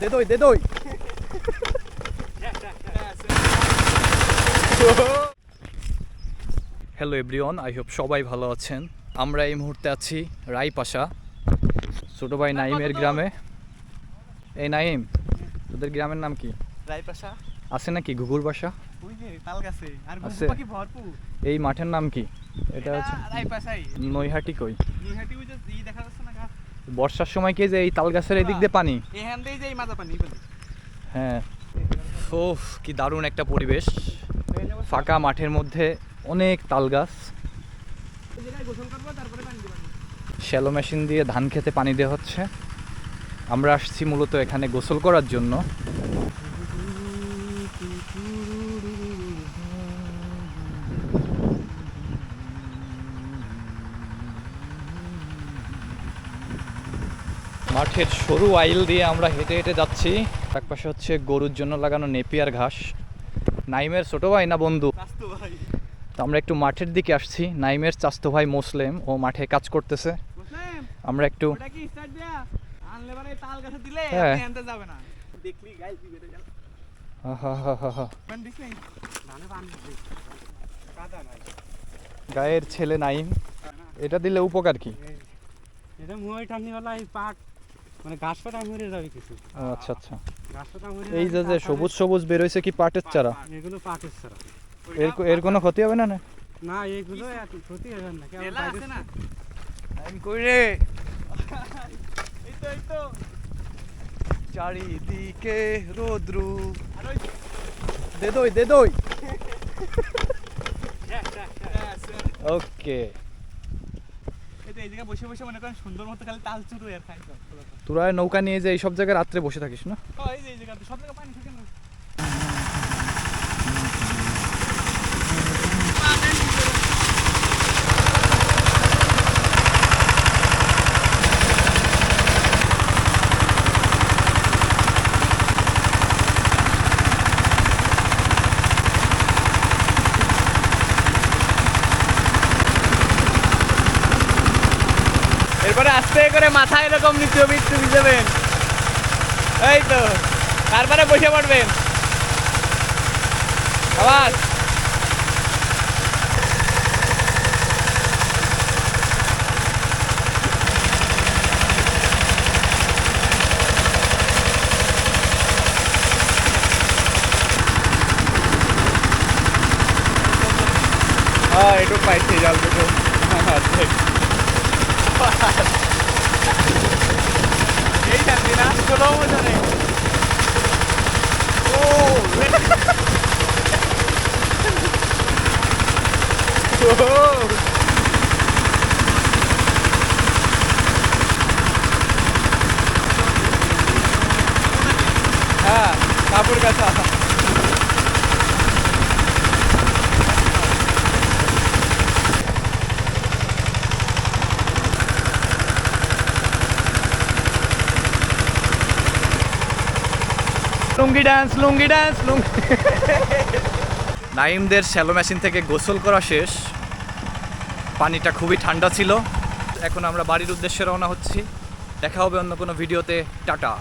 দে দই দে দই hello everyone I hope সবাই ভালো আছেন। আমরা এই মুহূর্তে আছি রাইপাশা ছোট ভাই নাইমের গ্রামে। এই নাইম তোদের গ্রামের নাম কি? রায়পাশা। আছে নাকি ঘুঘুর বাসা? আছে। এই মাঠের নাম কি? এটা হচ্ছে নৈহাটি কই? বর্ষার সময় কি যে এই তাল গাছের এই দিক দিয়ে পানি? এখান দিয়ে যে মাজা পানি হ্যাঁ। ও কি দারুণ একটা পরিবেশ। ফাঁকা মাঠের মধ্যে অনেক তাল গাছ। শ্যালো মেশিন দিয়ে ধান খেতে পানি দেওয়া হচ্ছে। আমরা আসছি মূলত এখানে গোসল করার জন্য। মাঠের সরু আইল দিয়ে আমরা হেঁটে হেঁটে যাচ্ছি। একপাশে হচ্ছে গরুর জন্য লাগানো নেপিয়ার ঘাস। নাইমের ছোট ভাই না বন্ধু? তো আমরা একটু মাঠের দিকে আসছি। নাইমের চাস্তো ভাই মুসলিম ও মাঠে কাজ করতেছে। আমরা একটু ওটা কি স্টার্ট দেয়া? আনলে মানে হ্যাঁ। গায়ের ছেলে নাইম। এটা দিলে উপকার কি? এটা পাট মানে মরে যাবে কিছু। আচ্ছা আচ্ছা। মরে এই যে যে সবুজ সবুজ বেরোইছে কি পাটের চারা? এগুলো পাটের ছাড়া এর এর কোনো ক্ষতি হবে না না? না এইগুলো এত ক্ষতি হবে না কেবল আছে না? নাইম কই রে? এই তো এই তো। চারিদিকে রোদ্রু। দে দই দে দই। হ্যাঁ, ওকে তোরা নৌকা নিয়ে যে এইসব জায়গায় রাত্রে বসে থাকিস না ও, এই যে এই জায়গাতে সব জায়গায় পানি থাকে না এরপরে আস্তে করে মাথা এরকম নিচে একটু ভিজাবেন। এই তো, তারপরে বসে পড়বেন। আবার। পাইছি জল দুটো। এই শান্তি না কোনো মজা নেই ও হ্যাঁ কাপড় লুঙ্গি ডান্স লুঙ্গি ডান্স লুঙ্গি। নাইমদের শ্যালো মেশিন থেকে গোসল করা শেষ। পানিটা খুবই ঠান্ডা ছিল। এখন আমরা বাড়ির উদ্দেশ্যে রওনা হচ্ছি। দেখা হবে অন্য কোনো ভিডিওতে টাটা।